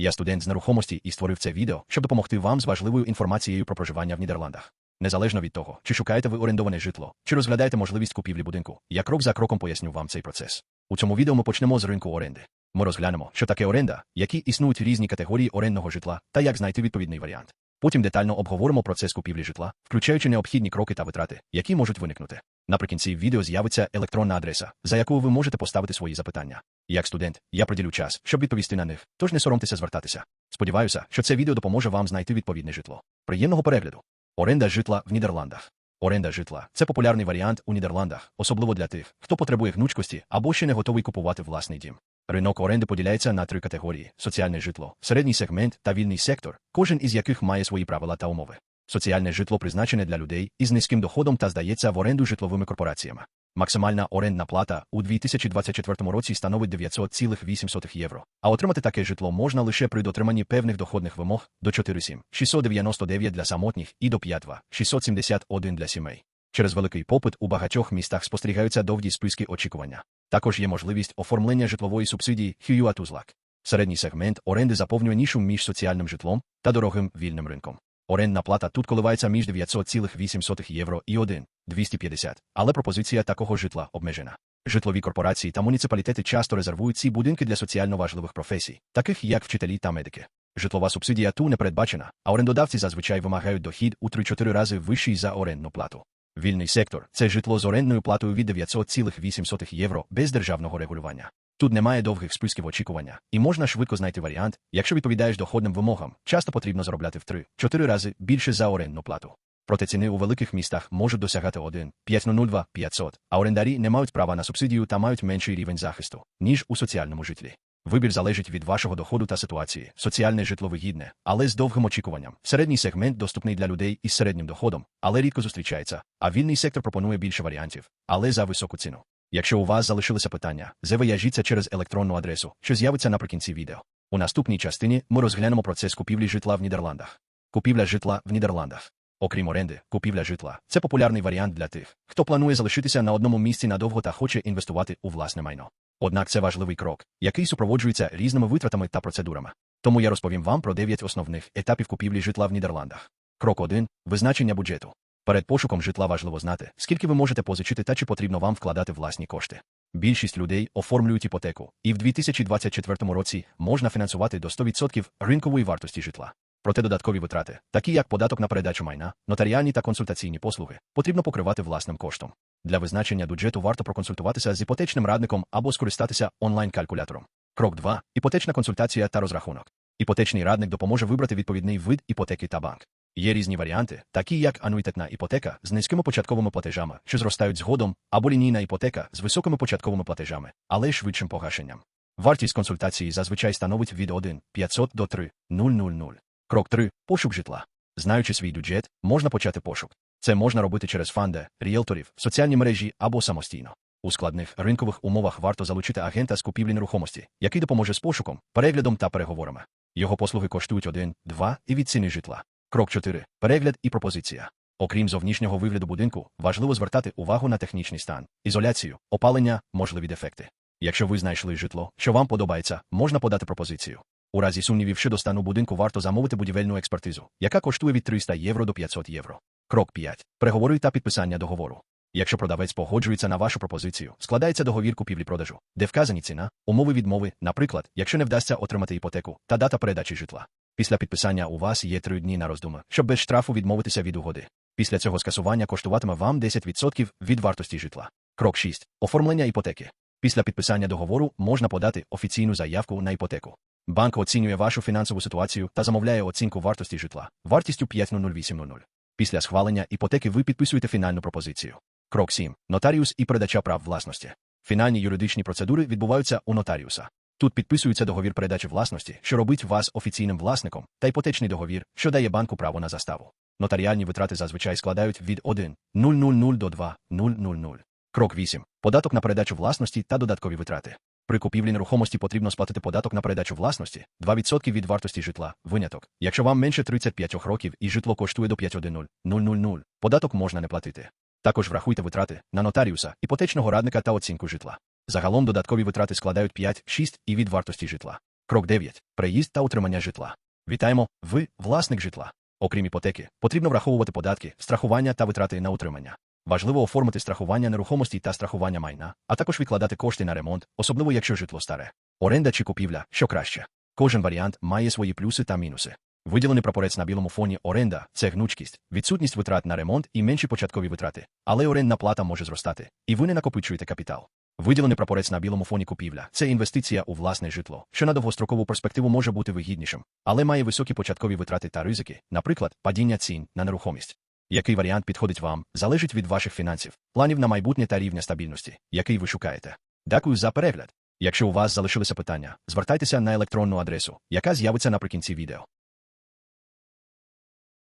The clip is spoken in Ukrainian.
Я студент з нерухомості і створив це відео, щоб допомогти вам з важливою інформацією про проживання в Нідерландах. Незалежно від того, чи шукаєте ви орендоване житло, чи розглядаєте можливість купівлі будинку, я крок за кроком поясню вам цей процес. У цьому відео ми почнемо з ринку оренди. Ми розглянемо, що таке оренда, які існують різні категорії орендного житла та як знайти відповідний варіант. Потім детально обговоримо процес купівлі житла, включаючи необхідні кроки та витрати, які можуть виникнути. Наприкінці відео з'явиться електронна адреса, за якою ви можете поставити свої запитання. Як студент, я приділю час, щоб відповісти на них, тож не соромтеся звертатися. Сподіваюся, що це відео допоможе вам знайти відповідне житло. Приємного перегляду. Оренда житла в Нідерландах. Оренда житла це популярний варіант у Нідерландах, особливо для тих, хто потребує гнучкості або ще не готовий купувати власний дім. Ринок оренди поділяється на три категорії: соціальне житло, середній сегмент та вільний сектор, кожен із яких має свої правила та умови. Соціальне житло призначене для людей із низьким доходом та здається в оренду житловими корпораціями. Максимальна орендна плата у 2024 році становить 900,8 євро, а отримати таке житло можна лише при дотриманні певних доходних вимог до 4,7 699 для самотніх і до 5,2 671 для сімей. Через великий попит у багатьох містах спостерігаються довгі списки очікування. Також є можливість оформлення житлової субсидії Хююатузлак. Середній сегмент оренди заповнює нішу між соціальним житлом та дорогим вільним ринком. Орендна плата тут коливається між 900,8 євро і 1 250, але пропозиція такого житла обмежена. Житлові корпорації та муніципалітети часто резервують ці будинки для соціально важливих професій, таких як вчителі та медики. Житлова субсидія ту не передбачена, а орендодавці зазвичай вимагають дохід у 3-4 рази вищий за орендну плату. Вільний сектор це житло з орендною платою від 900,8 євро без державного регулювання. Тут немає довгих списків очікування, і можна швидко знайти варіант, якщо відповідаєш доходним вимогам, часто потрібно заробляти в 3-4 рази більше за орендну плату. Проте ціни у великих містах можуть досягати 1, 502, 500, а орендарі не мають права на субсидію та мають менший рівень захисту, ніж у соціальному житлі. Вибір залежить від вашого доходу та ситуації. Соціальне житло вигідне, але з довгим очікуванням. Середній сегмент доступний для людей із середнім доходом, але рідко зустрічається, а вільний сектор пропонує більше варіантів, але за високу ціну. Якщо у вас залишилися питання, завияжіться через електронну адресу, що з'явиться наприкінці відео. У наступній частині ми розглянемо процес купівлі житла в Нідерландах. Купівля житла в Нідерландах. Окрім оренди, купівля житла це популярний варіант для тих, хто планує залишитися на одному місці надовго та хоче інвестувати у власне майно. Однак це важливий крок, який супроводжується різними витратами та процедурами. Тому я розповім вам про 9 основних етапів купівлі житла в Нідерландах. Крок 1. визначення бюджету. Перед пошуком житла важливо знати, скільки ви можете позичити та чи потрібно вам вкладати власні кошти. Більшість людей оформлюють іпотеку, і в 2024 році можна фінансувати до 100% ринкової вартості житла. Проте додаткові витрати, такі як податок на передачу майна, нотаріальні та консультаційні послуги, потрібно покривати власним коштом. Для визначення бюджету варто проконсультуватися з іпотечним радником або скористатися онлайн-калькулятором. Крок 2. іпотечна консультація та розрахунок. Іпотечний радник допоможе вибрати відповідний вид іпотеки та банк. Є різні варіанти, такі як ануїтетна іпотека з низькими початковими платежами, що зростають згодом, або лінійна іпотека з високими початковими платежами, але швидшим погашенням. Вартість консультації зазвичай становить від 1 500 до 3 000. Крок 3. Пошук житла. Знаючи свій бюджет, можна почати пошук. Це можна робити через фанди, ріелторів, соціальні мережі або самостійно. У складних ринкових умовах варто залучити агента з купівлі нерухомості, який допоможе з пошуком, переглядом та переговорами. Його послуги коштують 1, 2 і від ціни житла. Крок 4. Перегляд і пропозиція. Окрім зовнішнього вигляду будинку, важливо звертати увагу на технічний стан, ізоляцію, опалення, можливі дефекти. Якщо ви знайшли житло, що вам подобається, можна подати пропозицію. У разі сумнівів щодо стану будинку варто замовити будівельну експертизу, яка коштує від 300 євро до 500 євро. Крок 5. Переговори та підписання договору. Якщо продавець погоджується на вашу пропозицію, складається договір купівлі-продажу, де вказані ціна, умови відмови, наприклад, якщо не вдасться отримати іпотеку та дата передачі житла. Після підписання у вас є три дні на роздуми, щоб без штрафу відмовитися від угоди. Після цього скасування коштуватиме вам 10% від вартості житла. Крок 6. Оформлення іпотеки. Після підписання договору можна подати офіційну заявку на іпотеку. Банк оцінює вашу фінансову ситуацію та замовляє оцінку вартості житла вартістю 5,0800. Після схвалення іпотеки ви підписуєте фінальну пропозицію. Крок 7. Нотаріус і передача прав власності. Фінальні юридичні процедури відбуваються у нотаріуса. Тут підписується договір передачі власності, що робить вас офіційним власником, та іпотечний договір, що дає банку право на заставу. Нотаріальні витрати зазвичай складають від 1 000 до 2 000. Крок 8. Податок на передачу власності та додаткові витрати. При купівлі нерухомості потрібно сплатити податок на передачу власності 2% від вартості житла, виняток. Якщо вам менше 35 років і житло коштує до 51000, податок можна не платити. Також врахуйте витрати на нотаріуса, іпотечного радника та оцінку житла. Загалом додаткові витрати складають 5-6 і від вартості житла. Крок 9. Приїзд та утримання житла. Вітаємо, ви власник житла. Окрім іпотеки, потрібно враховувати податки, страхування та витрати на утримання. Важливо оформити страхування нерухомості та страхування майна, а також відкладати кошти на ремонт, особливо якщо житло старе. Оренда чи купівля, що краще. Кожен варіант має свої плюси та мінуси. Виділений прапорець на білому фоні оренда це гнучкість, відсутність витрат на ремонт і менші початкові витрати. Але орендна плата може зростати, і ви не накопичуєте капітал. Виділений прапорець на білому фоні купівля це інвестиція у власне житло, що на довгострокову перспективу може бути вигіднішим, але має високі початкові витрати та ризики, наприклад, падіння цін на нерухомість. Який варіант підходить вам, залежить від ваших фінансів, планів на майбутнє та рівня стабільності, який ви шукаєте. Дякую за перегляд. Якщо у вас залишилися питання, звертайтеся на електронну адресу, яка з'явиться наприкінці відео.